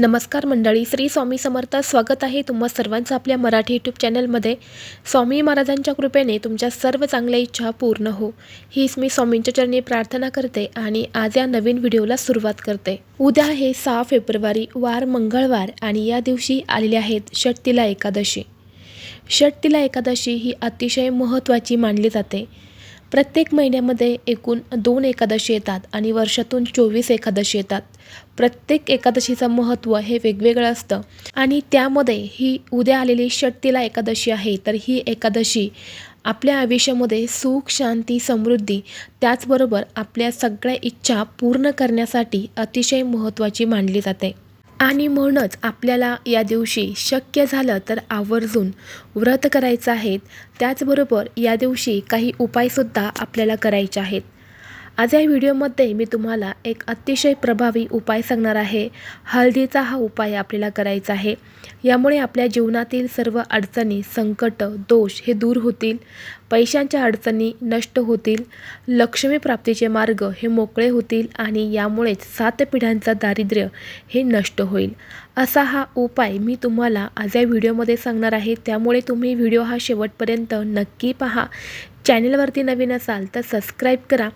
नमस्कार मंडळी श्री स्वामी समर्थ स्वागत आहे तुम्हा सर्वांचं आपल्या मराठी यूट्यूब चॅनलमध्ये. स्वामी महाराजांच्या कृपेने तुमच्या सर्व चांगल्या इच्छा पूर्ण हो. हीच मी स्वामींच्या चरणी प्रार्थना करते आणि आज या नवीन व्हिडिओला सुरुवात करते. उद्या आहे सहा फेब्रुवारी वार मंगळवार आणि या दिवशी आलेले आहेत षटतिला एकादशी. षटतिला एकादशी ही अतिशय महत्त्वाची मानली जाते. प्रत्येक महिन्यामध्ये एकूण दोन एकादशी येतात आणि वर्षातून चोवीस एकादशी येतात. प्रत्येक एकादशीचं महत्त्व हे वेगवेगळं असतं. आणि त्यामध्ये ही उद्या आलेली षटतिला एकादशी आहे. तर ही एकादशी आपल्या आयुष्यामध्ये सुख शांती समृद्धी त्याचबरोबर आपल्या सगळ्या इच्छा पूर्ण करण्यासाठी अतिशय महत्त्वाची मानली जाते. आणि म्हणूनच आपल्याला या दिवशी शक्य झालं तर आवर्जून व्रत करायचं आहेत त्याचबरोबर या दिवशी काही उपायसुद्धा आपल्याला करायचे आहेत. आज या व्हिडिओमध्ये मी तुम्हाला एक अतिशय प्रभावी उपाय सांगणार आहे. हळदीचा हा उपाय आपल्याला करायचा आहे. यामुळे आपल्या जीवनातील सर्व अडचणी संकट दोष हे दूर होतील. पैशांच्या अडचणी नष्ट होतील. लक्ष्मी प्राप्तीचे मार्ग हे मोकळे होतील आणि यामुळेच सात पिढ्यांचं दारिद्र्य हे नष्ट होईल. असा हा उपाय मी तुम्हाला आज या व्हिडिओमध्ये सांगणार आहे. त्यामुळे तुम्ही व्हिडिओ हा शेवटपर्यंत नक्की पहा. चॅनलवरती नवीन असाल तर सबस्क्राईब करा.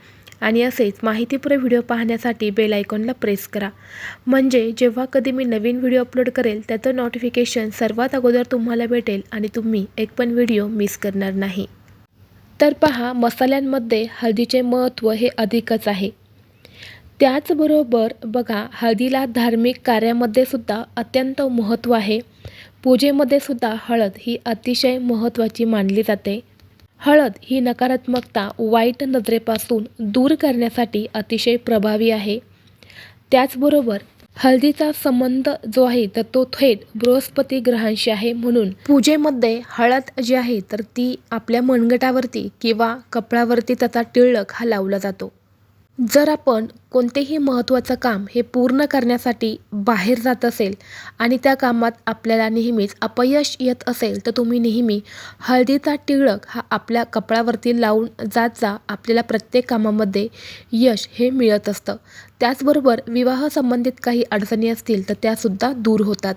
आणि असेच माहितीपूर्ण व्हिडिओ पाहण्यासाठी बेल आयकॉनला प्रेस करा. म्हणजे जेव्हा कधी मी नवीन व्हिडिओ अपलोड करेल त्याचं नोटिफिकेशन सर्वात अगोदर तुम्हाला भेटेल आणि तुम्ही एक पण व्हिडिओ मिस करणार नाही. तर पहा मसाल्यांमध्ये हळदीचे महत्त्व हे अधिकच आहे. त्याचबरोबर बघा हळदीला धार्मिक कार्यामध्ये सुद्धा अत्यंत महत्त्व आहे. पूजेमध्ये सुद्धा हळद ही अतिशय महत्त्वाची मानली जाते. हळद ही नकारात्मकता वाईट नजरेपासून दूर करण्यासाठी अतिशय प्रभावी आहे. त्याचबरोबर हळदीचा संबंध जो आहे तर तो थेट बृहस्पती ग्रहांशी आहे म्हणून पूजेमध्ये हळद जी आहे तर ती आपल्या मनगटावरती किंवा कपडावरती त्याचा टिळक हा लावला जातो. जर आपण कोणतेही महत्त्वाचं काम हे पूर्ण करण्यासाठी बाहेर जात असेल आणि त्या कामात आपल्याला नेहमीच अपयश येत असेल तर तुम्ही नेहमी हळदीचा टिळक हा आपल्या कपड्यावरती लावून जात जा. आपल्याला प्रत्येक कामामध्ये यश हे मिळत असतं. त्याचबरोबर विवाह संबंधित काही अडचणी असतील तर त्यासुद्धा दूर होतात.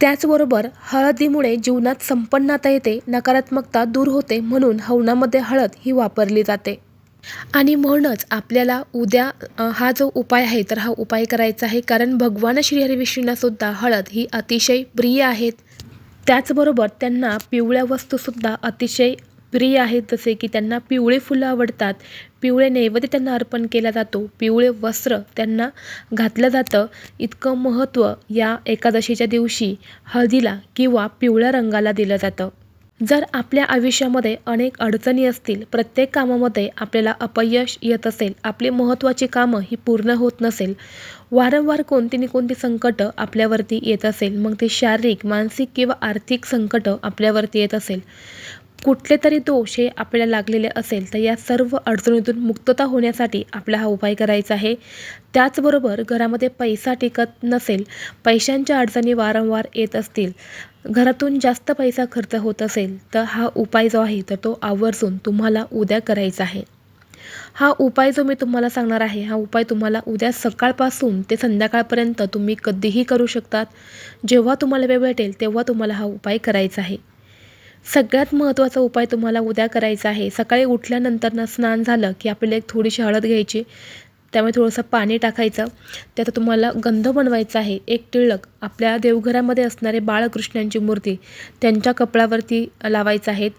त्याचबरोबर हळदीमुळे जीवनात संपन्नता येते नकारात्मकता दूर होते म्हणून हवनामध्ये हळद ही वापरली जाते. आणि म्हणूनच आपल्याला उद्या हा जो उपाय आहे तर हा उपाय करायचा आहे. कारण भगवान श्रीहरी विष्णूंनासुद्धा हळद ही अतिशय प्रिय आहेत. त्याचबरोबर त्यांना पिवळ्या वस्तूसुद्धा अतिशय प्रिय आहेत. जसे की त्यांना पिवळे फुलं आवडतात. पिवळे नैवेद्य त्यांना अर्पण केला जातो. पिवळे वस्त्र त्यांना घातलं जातं. इतकं महत्त्व या एकादशीच्या दिवशी हळदीला किंवा पिवळ्या रंगाला दिलं जातं. जर आपल्या आयुष्यामध्ये अनेक अडचणी असतील प्रत्येक कामामध्ये आपल्याला अपयश येत असेल आपली महत्त्वाची कामं ही पूर्ण होत नसेल वारंवार कोणती ना कोणती संकटं आपल्यावरती येत असेल मग ते शारीरिक मानसिक किंवा आर्थिक संकटं आपल्यावरती येत असेल. कुठले तरी दोष हे आपल्याला लागलेले असेल तर या सर्व अडचणीतून मुक्तता होण्यासाठी आपला हा उपाय करायचा आहे. त्याचबरोबर घरामध्ये पैसा टिकत नसेल पैशांच्या अडचणी वारंवार येत असतील घरातून जास्त पैसा खर्च होत असेल तर हा उपाय जो आहे तर तो आवर्जून तुम्हाला उद्या करायचा आहे. हा उपाय जो मी तुम्हाला सांगणार आहे हा उपाय तुम्हाला उद्या सकाळपासून ते संध्याकाळपर्यंत तुम्ही कधीही करू शकतात. जेव्हा तुम्हाला वेळ भेटेल तेव्हा तुम्हाला हा उपाय करायचा आहे. सगळ्यात महत्त्वाचा उपाय तुम्हाला उद्या करायचा आहे. सकाळी उठल्यानंतरनं स्नान झालं की आपल्याला एक थोडीशी हळद घ्यायची. त्यामुळे थोडंसं पाणी टाकायचं. त्यात तुम्हाला गंध बनवायचा आहे. एक टिळक आपल्या देवघरामध्ये असणारे बाळकृष्णांची मूर्ती त्यांच्या कपडावरती लावायचं आहेत.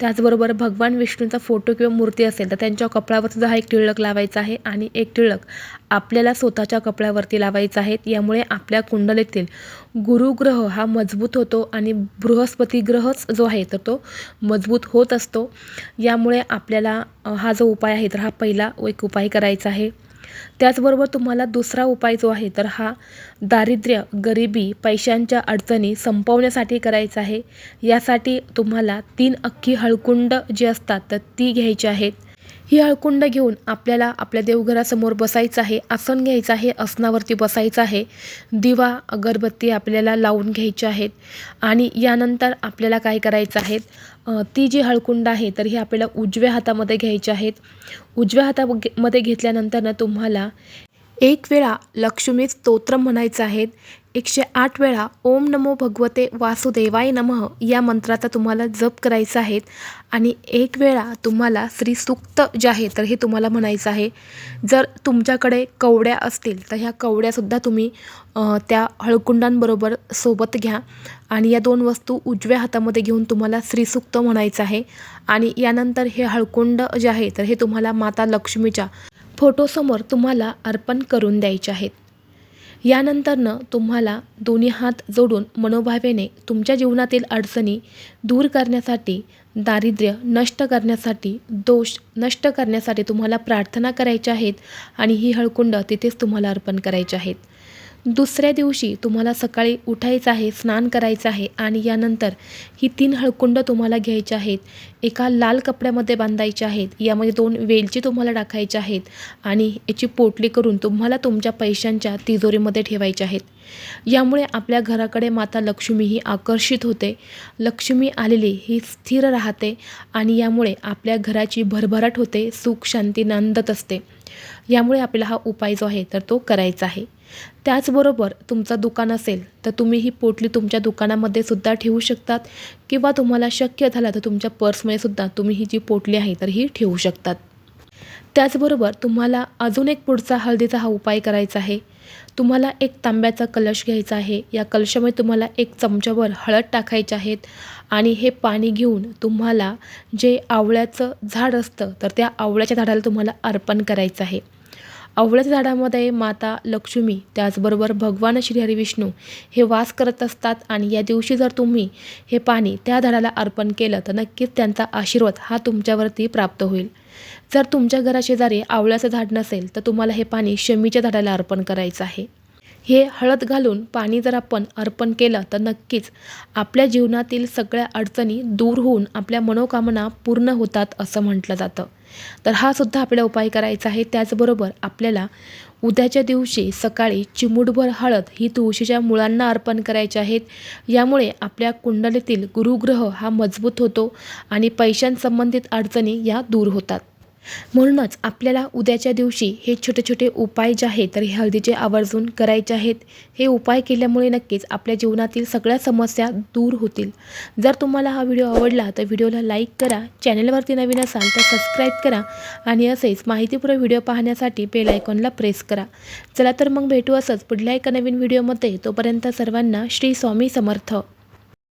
त्याचबरोबर भगवान विष्णूंचा फोटो किंवा मूर्ती असेल तर त्यांच्या कपड्यावर सुद्धा हा एक टिळक लावायचा आहे आणि एक टिळक आपल्याला स्वतःच्या कपड्यावरती लावायचा आहे यामुळे आपल्या कुंडलीतील गुरुग्रह हा मजबूत होतो आणि बृहस्पती ग्रहच जो आहे तर तो मजबूत होत असतो. यामुळे आपल्याला हा जो उपाय आहे तर हा पहिला एक उपाय करायचा आहे. त्याचबरोबर तुम्हाला दुसरा उपाय जो आहे तर हा दारिद्र्य गरिबी पैशांच्या अडचणी संपवण्यासाठी करायचा आहे. यासाठी तुम्हाला तीन अख्खी हळकुंड जी असतात तर ती घ्यायची आहेत. ही हळकुंड घेऊन आपल्याला आपल्या देवघरासमोर बसायचं आहे आसन घ्यायचं आहे आसनावरती बसायचं आहे. दिवा अगरबत्ती आपल्याला लावून घ्यायची आहेत आणि यानंतर आपल्याला काय करायचं आहे? ती जी हळकुंड आहे तर ही आपल्याला उजव्या हातामध्ये घ्यायची आहेत. उजव्या हातामध्ये घेतल्यानंतर ना तुम्हाला एक वेळा लक्ष्मी स्तोत्र म्हणायचं आहे. एकशे आठ वेळा ओम नमो भगवते वासुदेवाय नमः या मंत्राचा तुम्हाला जप करायचा आहे आणि एक वेळा तुम्हाला श्रीसूक्त जे आहे तर हे तुम्हाला म्हणायचं आहे. जर तुमच्याकडे कवड्या असतील तर ह्या कवड्यासुद्धा तुम्ही त्या हळकुंडांबरोबर सोबत घ्या. आणि या दोन वस्तू उजव्या हातामध्ये घेऊन तुम्हाला श्रीसूक्त म्हणायचं आहे. आणि यानंतर हे हळकुंड जे आहे तर हे तुम्हाला माता लक्ष्मीच्या फोटोसमोर तुम्हाला अर्पण करून द्यायचे आहेत. यानंतरनं तुम्हाला दोन्ही हात जोडून मनोभावेने तुमच्या जीवनातील अडचणी दूर करण्यासाठी दारिद्र्य नष्ट करण्यासाठी दोष नष्ट करण्यासाठी तुम्हाला प्रार्थना करायच्या आहेत आणि ही हळकुंड तिथेच तुम्हाला अर्पण करायचे आहेत. दुसऱ्या दिवशी तुम्हाला सकाळी उठायचं आहे स्नान करायचं आहे आणि यानंतर ही तीन हळकुंड तुम्हाला घ्यायची आहेत. एका लाल कपड्यामध्ये बांधायचे आहेत. यामध्ये दोन वेलची तुम्हाला टाकायच्या आहेत आणि याची पोटली करून तुम्हाला तुमच्या पैशांच्या तिजोरीमध्ये ठेवायच्या आहेत. यामुळे आपल्या घराकडे माता लक्ष्मी ही आकर्षित होते. लक्ष्मी आलेली ही स्थिर राहते आणि यामुळे आपल्या घराची भरभराट होते सुख शांती नांदत असते. यामुळे आपला हा उपाय जो आहे तर तो करायचा आहे. त्याचबरोबर तुमचं दुकान असेल तर तुम्ही ही पोटली तुमच्या दुकानामध्ये सुद्धा ठेवू शकतात किंवा तुम्हाला शक्य झालं तर तुमच्या पर्समध्ये सुद्धा तुम्ही ही जी पोटली आहे तर ही ठेवू शकतात. त्याचबरोबर तुम्हाला अजून एक पुढचा हळदीचा हा उपाय करायचा आहे. तुम्हाला एक तांब्याचा कलश घ्यायचा आहे. या कलशामध्ये तुम्हाला एक चमच्याभर हळद टाकायचे आहेत आणि हे पाणी घेऊन तुम्हाला जे आवळ्याचं झाड असतं तर त्या आवळ्याच्या झाडाला तुम्हाला अर्पण करायचं आहे. आवळ्याच्या झाडामध्ये माता लक्ष्मी त्याचबरोबर भगवान श्रीहरी विष्णू हे वास करत असतात आणि या दिवशी जर तुम्ही हे पाणी त्या झाडाला अर्पण केलं तर नक्कीच त्यांचा आशीर्वाद हा तुमच्यावरती प्राप्त होईल. जर तुमच्या घराशेजारी आवळ्याचं झाड नसेल तर तुम्हाला हे पाणी शमीच्या झाडाला अर्पण करायचं आहे. हे हळद घालून पाणी जर आपण अर्पण केलं तर नक्कीच आपल्या जीवनातील सगळ्या अडचणी दूर होऊन आपल्या मनोकामना पूर्ण होतात असं म्हटलं जातं. तर हा सुद्धा आपल्याला उपाय करायचा आहे. त्याचबरोबर आपल्याला उद्याच्या दिवशी सकाळी चिमूटभर हळद ही तुळशीच्या मुळांना अर्पण करायची आहेत. यामुळे आपल्या कुंडलीतील गुरुग्रह हा मजबूत होतो आणि पैशांसंबंधित अडचणी या दूर होतात. म्हणूनच आपल्याला उद्याच्या दिवशी हे छोटे छोटे उपाय जे आहेत तर हे हळदीचे आवर्जून करायचे आहेत. हे उपाय केल्यामुळे नक्कीच आपल्या जीवनातील सगळ्या समस्या दूर होतील. जर तुम्हाला हा व्हिडिओ आवडला तर व्हिडिओला लाईक करा चॅनलवरती नवीन असाल तर सबस्क्राईब करा आणि असेच माहितीपूर्ण व्हिडिओ पाहण्यासाठी बेल आयकॉनला प्रेस करा. चला तर मग भेटू असंच पुढल्या एका नवीन व्हिडिओमध्ये. तोपर्यंत सर्वांना श्री स्वामी समर्थ.